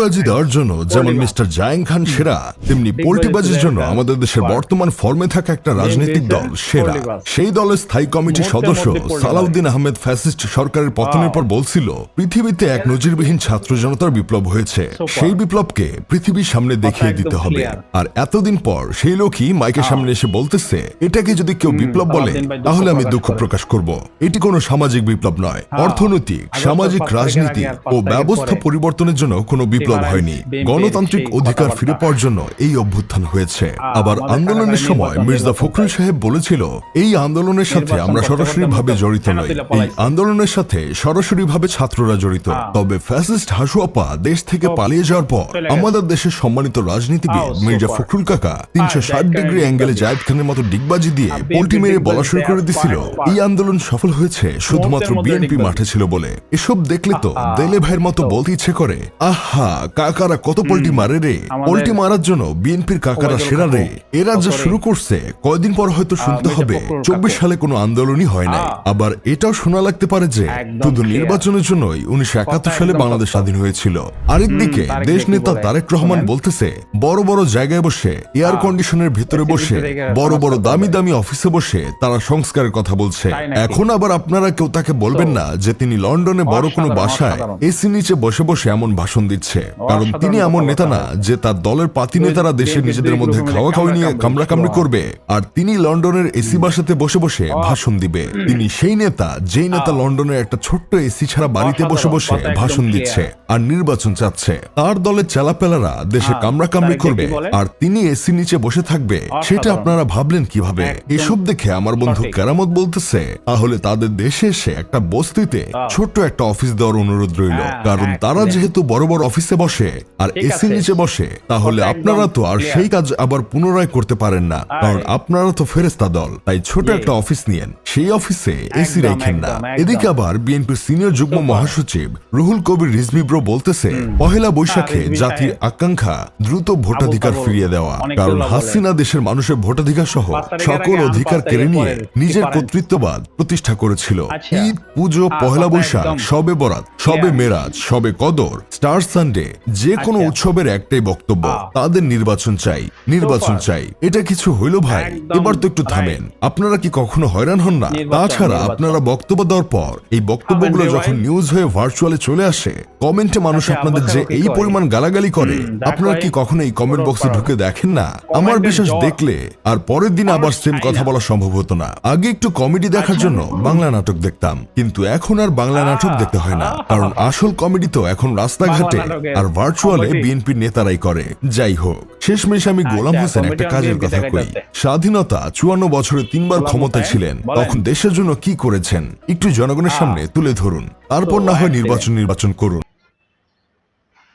ডিগবাজি দেওয়ার জন্য যেমন মিস্টার জায়েং খান সেরা তেমনি পোল্টিবাজির জন্য আমাদের দেশের বর্তমান ফর্মে থাকা একটা রাজনৈতিক দল সেরা। সেই দলের স্থায়ী কমিটির সদস্য সালাউদ্দিন আহমেদ ফ্যাসিস্ট সরকারের পতনের পর বলছিল পৃথিবীতে এক নজিরবিহীন ছাত্র জনতার বিপ্লব হয়েছে। সেই বিপ্লবকে পৃথিবীর সামনে দেখিয়ে দিতে হবে। আর এতদিন পর সেই লোকই মাইকের সামনে এসে বলতেছে এটাকে যদি কেউ বিপ্লব বলে তাহলে আমি দুঃখ প্রকাশ করব। এটি কোনো সামাজিক বিপ্লব নয়। অর্থনৈতিক সামাজিক রাজনীতি ও ব্যবস্থা পরিবর্তনের জন্য কোনো বিপ্লব হয়নি। গণতান্ত্রিক অধিকার ফিরে পাওয়ার জন্য এই অভ্যুত্থান হয়েছে। আবার আন্দোলনের সময় মির্জা ফখরুল সাহেব বলেছিল এই আন্দোলনের সাথে আমরা সরাসরি ভাবে জড়িত নই। এই আন্দোলনের সাথে সরাসরি ভাবে ছাত্ররা জড়িত। তবে ফ্যাসিস্ট হাসুয়াপা দেশ থেকে পালিয়ে যাওয়ার পর আমাদের দেশের সম্মানিত রাজনীতিবিদ মির্জা ফখরুল কাকা তিনশো ষাট ডিগ্রি অ্যাঙ্গেলে জায়েদ খানের মতো ডিগবাজি দিয়ে পোল্টি মেরে বলা শুরু করে দিছিল এই আন্দোলন সফল হয়েছে শুধুমাত্র বিএনপি মাঠে ছিল বলে। এসব দেখলে তো দেলে ভাইয়ের মতো বলতে ইচ্ছে করে। আহা কাকারা কত পোল্টি মারে রে? পোল্টি মারার জন্য বিএনপির কাকারা সেরা রে। এরা যা শুরু করছে কয়দিন পর হয়তো শুনতে হবে। চব্বিশ সালে কোনো আন্দোলনই হয় নাই। আবার এটাও শোনা লাগতে পারে যে শুধু নির্বাচনের জন্যই উনিশশো একাত্তর সালে বাংলাদেশ স্বাধীন হয়েছিল। আরেকদিকে দেশ নেতা তারেক রহমান বলতেছে বড় বড় জায়গায় বসে এয়ার কন্ডিশনের ভিতরে বসে বড় বড় দামি দামি অফিসে বসে তারা সংস্কারের কথা বলছে। এখন আবার আপনারা কেউ তাকে বলবেন না যে তিনি লন্ডনে বড় কোনো বাসায় এসি নিচে বসে বসে এমন ভাষণ দিচ্ছে। কারণ তিনি এমন নেতা না যে তার দলের পাতি নেতারা দেশে নিজেদের মধ্যে খাওয়া খাওয়া নিয়ে কামড়া কামড়ি করবে আর তিনি লন্ডনের এসি বাসাতে বসে বসে ভাষণ দিবে। তিনি সেই নেতা যেই নেতা লন্ডনের একটা ছোট্ট এসি ছাড়া বাড়িতে বসে বসে ভাষণ দিচ্ছে আর নির্বাচন চাচ্ছে। তার দলের চেলাপেলারা দেশে কামড়া কামড়ি করবে আর তিনি এসি নিচে বসে থাকবে। সেটা আপনারা ভাবলেন কীভাবে? এসব দেখে আমার বন্ধু কেরামত বলতেছে তাহলে তাদের দেশে এসে একটা বস্তিতে ছোট্ট একটা অফিস দেওয়ার অনুরোধ রইল। কারণ তারা যেহেতু বড় বড় অফিসে বসে আর এসি নিচে বসে তাহলে আপনারা তো আর সেই কাজ আবার পুনরায় করতে পারেন না কারণ আপনারা তো ফেরেস্তা দল তাই ছোট একটা অফিস নিয়েন। সেই অফিসে এসি রেখেন না। এদিকে আবার বিএনপির সিনিয়র যুগ্ম মহাসচিব রুহুল কবির রিজভি ব্রো বলতেছে পহেলা বৈশাখে জাতির আকাঙ্ক্ষা দ্রুত ভোটাধিকার ফিরিয়ে দেওয়া। কারণ হাসিনা দেশের মানুষের ভোটাধিকার সহ সকল অধিকার কেড়ে নিয়ে নিজের কর্তৃত্ববাদ প্রতিষ্ঠা করেছিল। ঈদ পুজো পহেলা বৈশাখ সবে বরাত সবে মেরাজ সবে কদর স্টার সানডে যে কোনো উৎসবের একটাই বক্তব্য তাদের নির্বাচন চাই নির্বাচন চাই। এটা কিছু হইল ভাই এবার তো একটু থামেন। আপনারা কি কখনো হয়রান হন না তাছাড়া আপনারা বক্তব্য দেওয়ার পর এই বক্তব্যগুলো যখন নিউজ হয়ে ভার্চুয়ালে চলে আসে কমেন্টে মানুষ আপনাদের যে এই পরিমাণ গালাগালি করে আপনারা কি কখনো এই কমেন্ট বক্সে ঢুকে দেখেন না? আমার বিশ্বাস দেখলে আর পরের দিন আবার সেম কথা বলা সম্ভব হতো না। আগে একটু কমেডি দেখার জন্য বাংলা নাটক দেখতাম কিন্তু এখন আর বাংলা নাটক দেখতে হয় না কারণ আসল কমেডি তো এখন রাস্তাঘাটে আর ভার্চুয়ালে বিএনপির নেতারাই করে। যাই হোক। শেষমেশ আমি গোলাম হোসেন একটা কাজের কথা কই। স্বাধীনতা চুয়ান্ন বছরে তিনবার ক্ষমতায় ছিলেন। তখন দেশের জন্য কি করেছেন? একটু জনগণের সামনে তুলে ধরুন। তারপর না হয় নির্বাচন নির্বাচন করুন।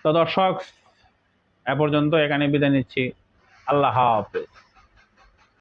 তো দর্শক এ পর্যন্ত এখানে বিদায় নিচ্ছি। আল্লাহ হাফেজ।